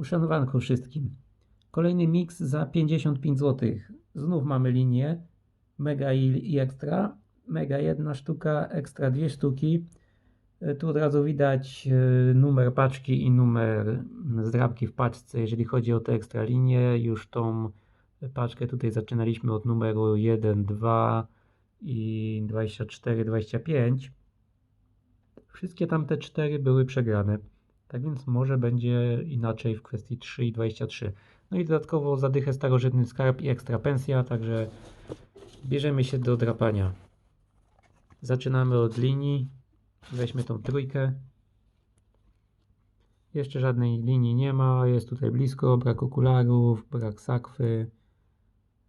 Uszanowanko wszystkim. Kolejny miks za 55 zł. Znów mamy linię Mega i, i Extra. Mega jedna sztuka, Extra dwie sztuki. E, Tu od razu widać e, numer paczki i numer zdrabki w paczce. Jeżeli chodzi o te Extra linie, już tą paczkę tutaj zaczynaliśmy od numeru 1, 2 i 24, 25. Wszystkie tamte cztery były przegrane. Tak więc może będzie inaczej w kwestii 3 i 23. No i dodatkowo zadychę starożytny skarb i ekstra pensja, także bierzemy się do drapania. Zaczynamy od linii. Weźmy tą trójkę. Jeszcze żadnej linii nie ma, jest tutaj blisko, brak okularów, brak sakwy.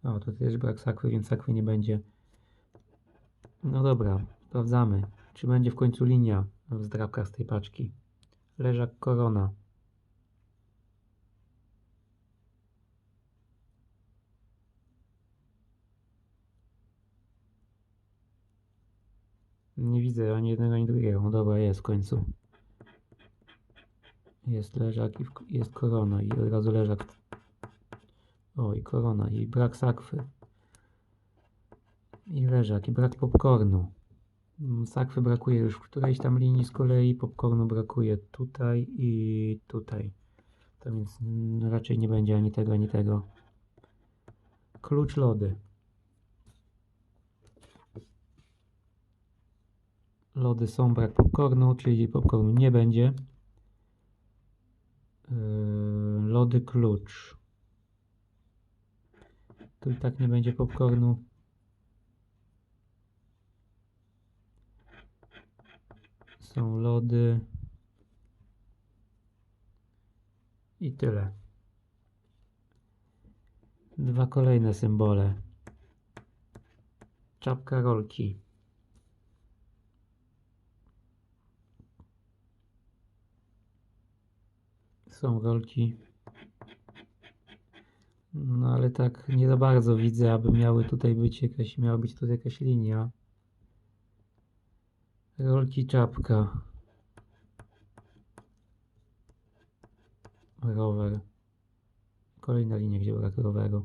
O, tutaj też brak sakwy, więc sakwy nie będzie. No dobra, sprawdzamy, czy będzie w końcu linia w zdrabkach z tej paczki. Leżak korona. Nie widzę ani jednego, ani drugiego. No dobra, jest w końcu. Jest leżak i jest korona i od razu leżak. O, i korona i brak sakwy. I leżak i brak popcornu. Mm, Sakwy brakuje już w którejś tam linii z kolei, popcornu brakuje tutaj i tutaj. To więc raczej nie będzie ani tego, ani tego. Klucz lody. Lody są, brak popcornu, czyli popcornu nie będzie. Yy, lody klucz. Tu i tak nie będzie popcornu. Są lody. I tyle. Dwa kolejne symbole. Czapka rolki. Są rolki. No ale tak nie za bardzo widzę, aby miały tutaj być jakaś, miała być tutaj jakaś linia. Rolki czapka. Rower. Kolejna linia, gdzie brak roweru.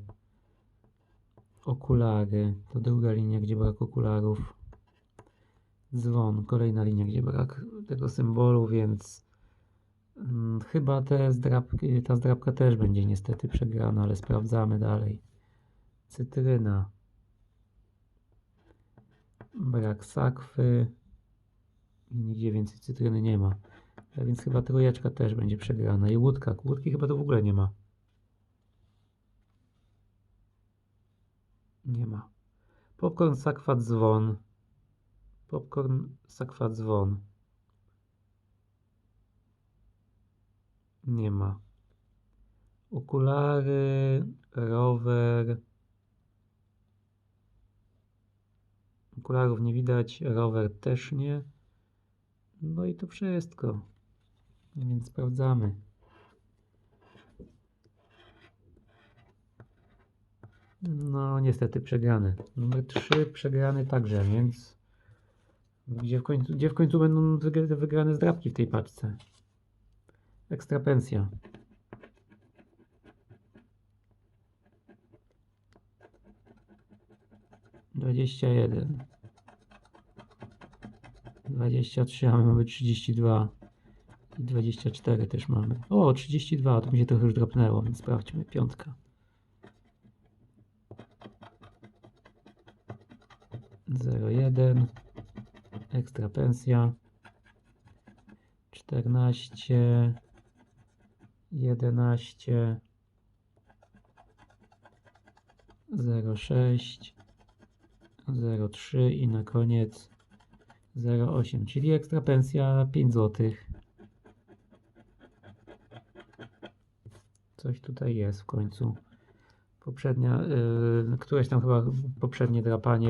Okulary. To druga linia, gdzie brak okularów. Dzwon. Kolejna linia, gdzie brak tego symbolu, więc mm, chyba te ta zdrabka też będzie niestety przegrana, ale sprawdzamy dalej. Cytryna. Brak sakwy. I nigdzie więcej cytryny nie ma. A więc chyba trójeczka też będzie przegrana. I łódka. Łódki chyba to w ogóle nie ma. Nie ma. Popcorn, sakwa, dzwon. Popcorn, sakwa, dzwon. Nie ma. Okulary, rower. Okularów nie widać, rower też nie. No i to wszystko. Więc sprawdzamy. No, niestety przegrany. Numer 3 przegrany także, więc gdzie w końcu, gdzie w końcu będą wygra- wygrane zdrabki w tej paczce? Ekstra pensja. Dwadzieścia jeden. 23, a my mamy 32 i 24 też mamy. O, 32, to mi się trochę już dropnęło, więc sprawdźmy. Piątka. Zero jeden. Ekstra pensja. 14. 11. 06. 03 i na koniec 0,8, czyli ekstra pensja 5 zł. Coś tutaj jest w końcu. Poprzednia, yy, któreś tam chyba poprzednie drapanie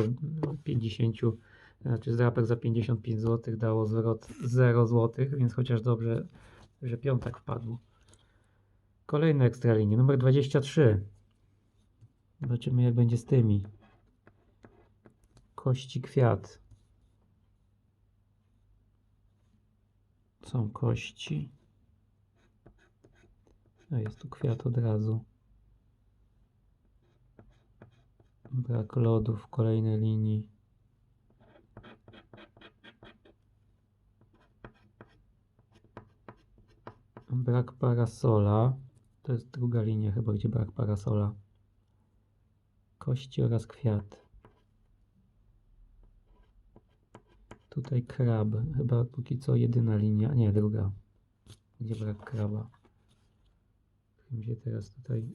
50, znaczy zdrapek za 55 zł dało zwrot 0 zł, więc chociaż dobrze, że piątek wpadł. Kolejne ekstra linie, numer 23. Zobaczymy jak będzie z tymi. Kości kwiat. Są kości. A jest tu kwiat od razu. Brak lodów w kolejnej linii. Brak parasola. To jest druga linia chyba, gdzie brak parasola. Kości oraz kwiat. Tutaj krab. Chyba póki co jedyna linia. Nie, druga. Gdzie brak kraba. Mi się teraz tutaj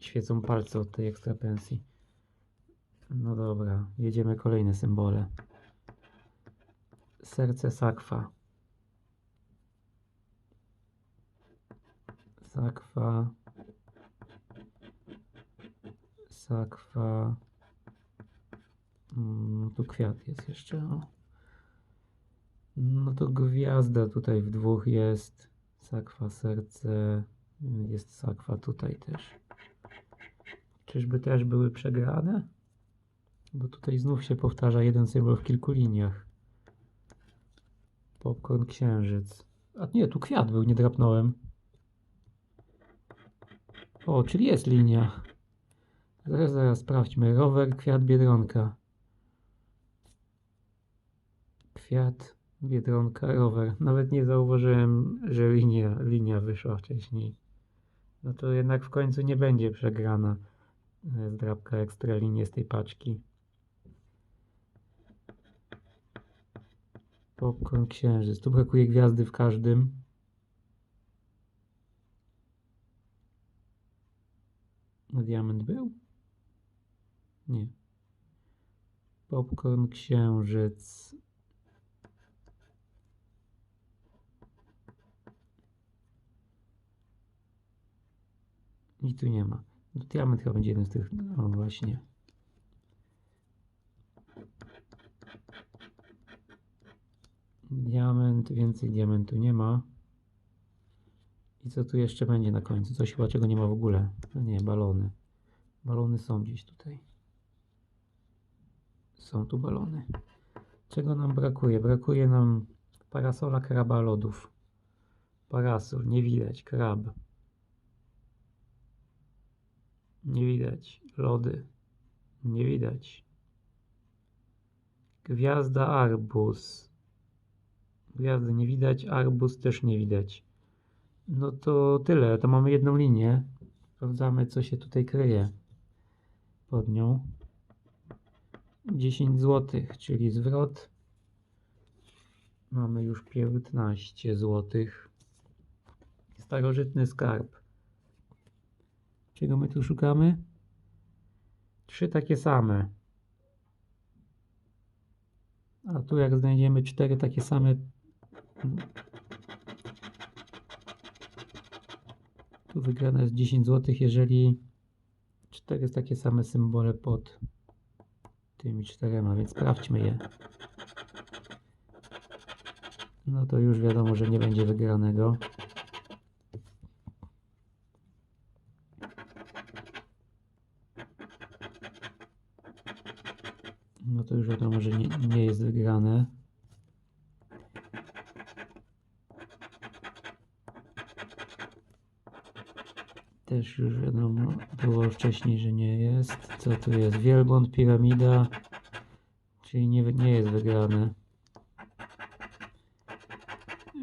świecą palce od tej ekstra pensji. No dobra, jedziemy kolejne symbole. Serce sakwa. Sakwa. Sakwa. Mm, tu kwiat jest jeszcze. O. No to gwiazda tutaj w dwóch jest. Sakwa, serce. Jest sakwa tutaj też. Czyżby też były przegrane? Bo tutaj znów się powtarza jeden symbol w kilku liniach. Popcorn księżyc. A nie, tu kwiat był, nie drapnąłem. O, czyli jest linia. Zaraz, zaraz sprawdźmy. Rower, kwiat, biedronka. Kwiat, biedronka, rower. Nawet nie zauważyłem, że linia, linia wyszła wcześniej. No to jednak w końcu nie będzie przegrana e, zdrabka ekstra linie z tej paczki. Popcorn księżyc. Tu brakuje gwiazdy w każdym. A diament był? Nie. Popcorn księżyc. I tu nie ma. No, diament chyba będzie jeden z tych. O, właśnie. Diament, więcej diamentu nie ma. I co tu jeszcze będzie na końcu? Coś chyba czego nie ma w ogóle. No nie, balony. Balony są gdzieś tutaj. Są tu balony. Czego nam brakuje? Brakuje nam parasola kraba lodów. Parasol, nie widać, krab. Nie widać. Lody. Nie widać. Gwiazda arbuz. Gwiazdy nie widać, arbuz też nie widać. No to tyle. To mamy jedną linię. Sprawdzamy, co się tutaj kryje pod nią. 10 zł, czyli zwrot. Mamy już 15 zł. Starożytny skarb. Czego my tu szukamy? Trzy takie same. A tu jak znajdziemy cztery takie same tu wygrana jest 10 zł, jeżeli cztery takie same symbole pod tymi czterema, więc sprawdźmy je. No to już wiadomo, że nie będzie wygranego. No to już wiadomo, że nie, nie jest wygrane. Też już wiadomo, było wcześniej, że nie jest. Co tu jest? Wielbłąd, piramida, czyli nie, nie jest wygrane.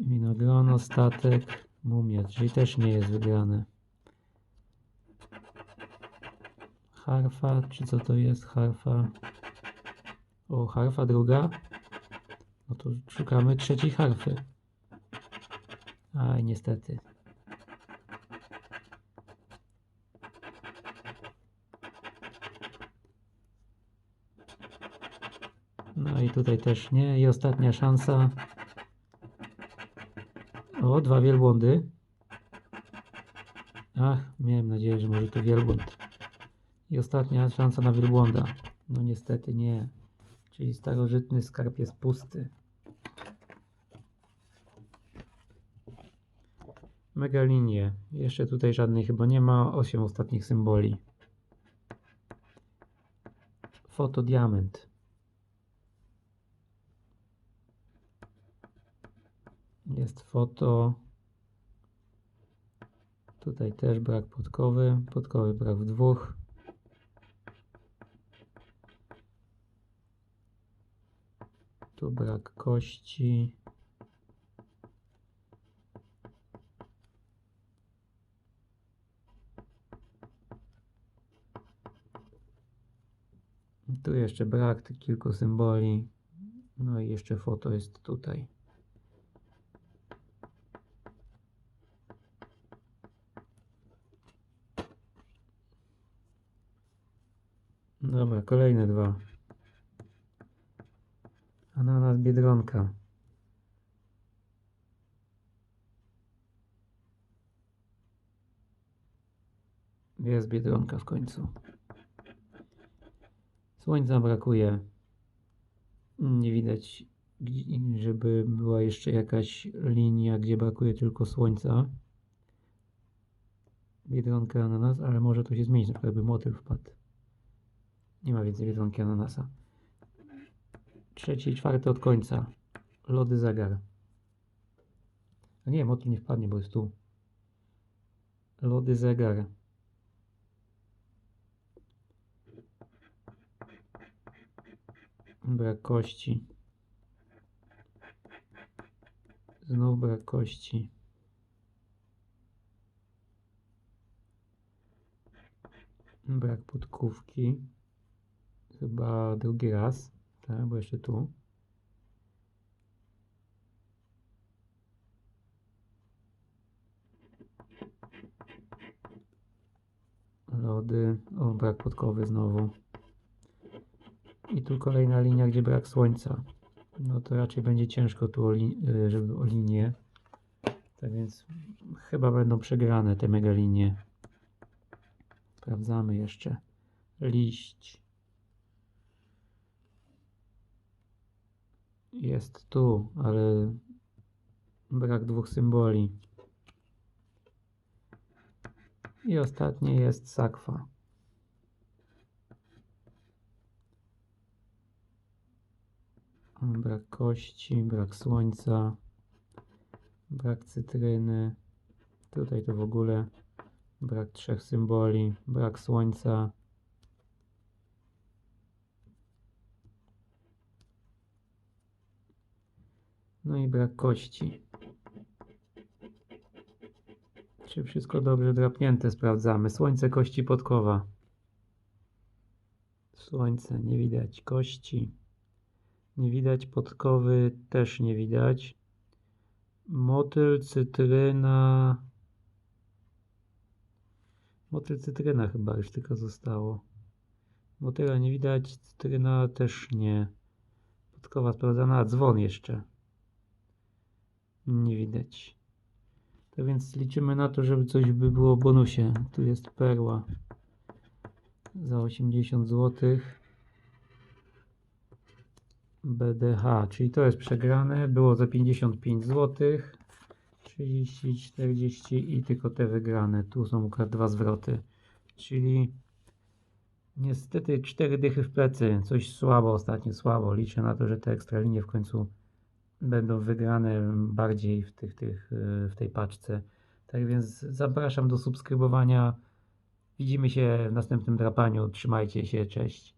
Winogrono, statek, mumia, czyli też nie jest wygrane. Harfa, czy co to jest? Harfa. O, harfa druga. No to szukamy trzeciej harfy. Aj, niestety. No i tutaj też nie. I ostatnia szansa. O, dwa wielbłądy. Ach, miałem nadzieję, że może to wielbłąd. I ostatnia szansa na wielbłąda. No niestety nie. Czyli starożytny skarb jest pusty. Mega linie. Jeszcze tutaj żadnej chyba nie ma. Osiem ostatnich symboli. Fotodiament. Jest foto. Tutaj też brak podkowy. Podkowy brak w dwóch. Tu brak kości. Tu jeszcze brak tych kilku symboli. No i jeszcze foto jest tutaj. Dobra, kolejne dwa. Ananas Biedronka. Jest Biedronka w końcu. Słońca brakuje. Nie widać, żeby była jeszcze jakaś linia, gdzie brakuje tylko słońca. Biedronka ananas, ale może to się zmienić, na przykład by motyl wpadł. Nie ma więcej biedronki ananasa. Trzeci i czwarty od końca. Lody zegar. A nie, motyl nie wpadnie, bo jest tu. Lody zegar. Brak kości. Znów brak kości. Brak podkówki. Chyba drugi raz. Tak, bo jeszcze tu. Lody. O, brak podkowy znowu. I tu kolejna linia, gdzie brak słońca. No to raczej będzie ciężko tu o, y, żeby o linię. Tak więc chyba będą przegrane te mega linie. Sprawdzamy jeszcze. Liść. Jest tu, ale brak dwóch symboli. I ostatnie jest sakwa. Brak kości, brak słońca, brak cytryny. Tutaj to w ogóle brak trzech symboli, brak słońca. No i brak kości. Czy wszystko dobrze drapnięte sprawdzamy. Słońce, kości, podkowa. Słońce, nie widać. Kości. Nie widać podkowy, też nie widać. Motyl, cytryna. Motyl, cytryna chyba już tylko zostało. Motyla nie widać, cytryna też nie. Podkowa sprawdzana, a dzwon jeszcze. Nie widać. To więc liczymy na to, żeby coś by było w bonusie. Tu jest perła za 80 zł. BDH, czyli to jest przegrane. Było za 55 zł. 30, 40 i tylko te wygrane. Tu są dwa zwroty. Czyli niestety 4 dychy w plecy. Coś słabo ostatnio, słabo. Liczę na to, że te ekstralinie w końcu będą wygrane bardziej w, tych, tych, y, w tej paczce. Tak więc zapraszam do subskrybowania. Widzimy się w następnym drapaniu. Trzymajcie się, cześć.